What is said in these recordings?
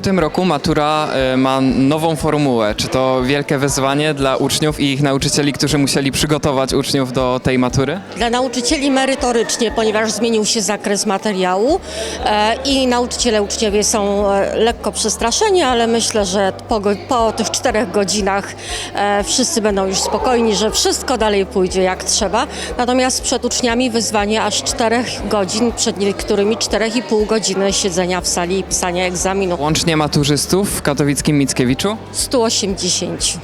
tym roku matura e, ma nową formułę. Czy to wielkie wyzwanie dla uczniów i ich nauczycieli, którzy musieli przygotować uczniów do tej matury? Dla nauczycieli merytorycznie, ponieważ zmienił się zakres materiału e, i nauczyciele, uczniowie są e, lekko przestraszeni, ale myślę, że po, go- po tych czterech godzinach e, wszyscy będą już spokojni, że wszystko dalej pójdzie jak trzeba. Natomiast przed uczniami wyzwanie aż czterech godzin, przed niektórymi czterech i pół godziny siedzenia w sali i pisania egzaminu. Łącznie maturzystów w katowickim Mickiewiczu? 180.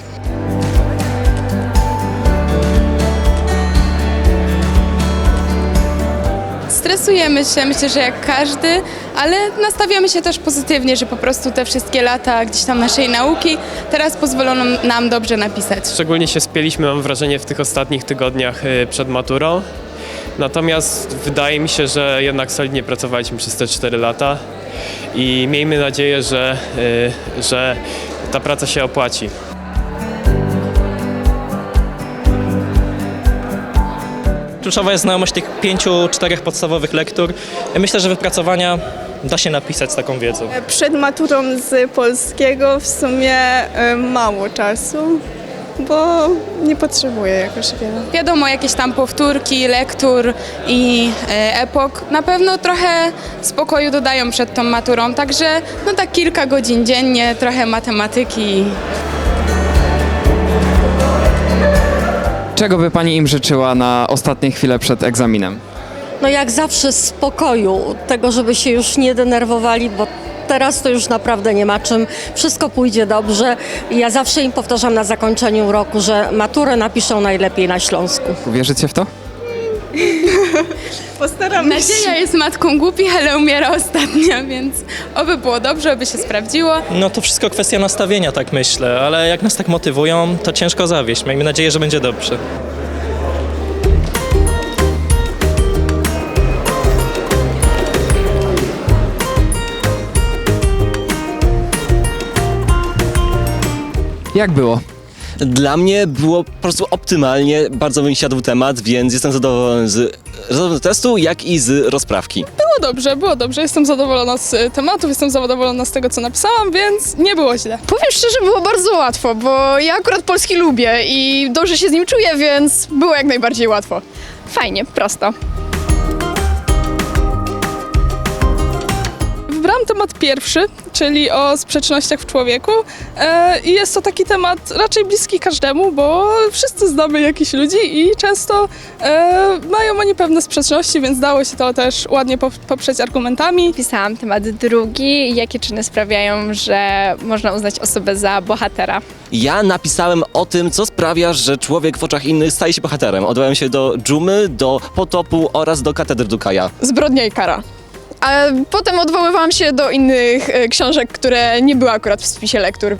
Stresujemy się, myślę, że jak każdy, ale nastawiamy się też pozytywnie, że po prostu te wszystkie lata gdzieś tam naszej nauki teraz pozwolono nam dobrze napisać. Szczególnie się spieliśmy, mam wrażenie, w tych ostatnich tygodniach y, przed maturą. Natomiast wydaje mi się, że jednak solidnie pracowaliśmy przez te 4 lata i miejmy nadzieję, że, y, że ta praca się opłaci. Kluczowa jest znajomość tych pięciu, czterech podstawowych lektur. Myślę, że wypracowania da się napisać z taką wiedzą. Przed maturą z polskiego w sumie e, mało czasu, bo nie potrzebuję jakoś wiele. Wiadomo, jakieś tam powtórki, lektur i e, epok na pewno trochę spokoju dodają przed tą maturą, także no tak kilka godzin dziennie, trochę matematyki. Czego by pani im życzyła na ostatnie chwile przed egzaminem? No jak zawsze spokoju, tego, żeby się już nie denerwowali, bo teraz to już naprawdę nie ma czym. Wszystko pójdzie dobrze. Ja zawsze im powtarzam na zakończeniu roku, że maturę napiszą najlepiej na Śląsku. Wierzycie w to? Postaram się. Nadzieja jest matką głupich, ale umiera ostatnia, więc oby było dobrze, oby się sprawdziło. No to wszystko kwestia nastawienia, tak myślę, ale jak nas tak motywują, to ciężko zawieść. Miejmy nadzieję, że będzie dobrze. Jak było? Dla mnie było po prostu optymalnie, bardzo mi siadł temat, więc jestem zadowolony z zarówno testu, jak i z rozprawki. Było dobrze, było dobrze. Jestem zadowolona z y, tematów, jestem zadowolona z tego, co napisałam, więc nie było źle. Powiem szczerze, było bardzo łatwo, bo ja akurat polski lubię i dobrze się z nim czuję, więc było jak najbardziej łatwo. Fajnie, prosto. Wybrałam temat pierwszy, czyli o sprzecznościach w człowieku e, i jest to taki temat raczej bliski każdemu, bo wszyscy znamy jakichś ludzi i często e, mają oni pewne sprzeczności, więc dało się to też ładnie pop- poprzeć argumentami. Pisałam temat drugi, jakie czyny sprawiają, że można uznać osobę za bohatera. Ja napisałem o tym, co sprawia, że człowiek w oczach innych staje się bohaterem. Odwołałem się do dżumy, do potopu oraz do katedry Dukaja. Zbrodnia i kara. A potem odwoływałam się do innych e, książek, które nie były akurat w spisie lektur.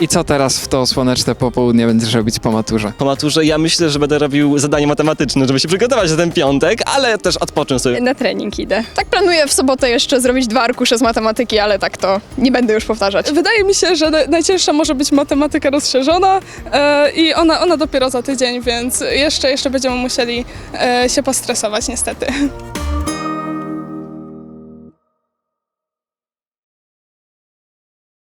I co teraz w to słoneczne popołudnie będziesz robić po maturze? Po maturze ja myślę, że będę robił zadanie matematyczne, żeby się przygotować na ten piątek, ale też odpocząć sobie. Na trening idę. Tak planuję w sobotę jeszcze zrobić dwa arkusze z matematyki, ale tak to nie będę już powtarzać. Wydaje mi się, że na- najcięższa może być matematyka rozszerzona e, i ona, ona dopiero za tydzień, więc jeszcze, jeszcze będziemy musieli e, się postresować niestety.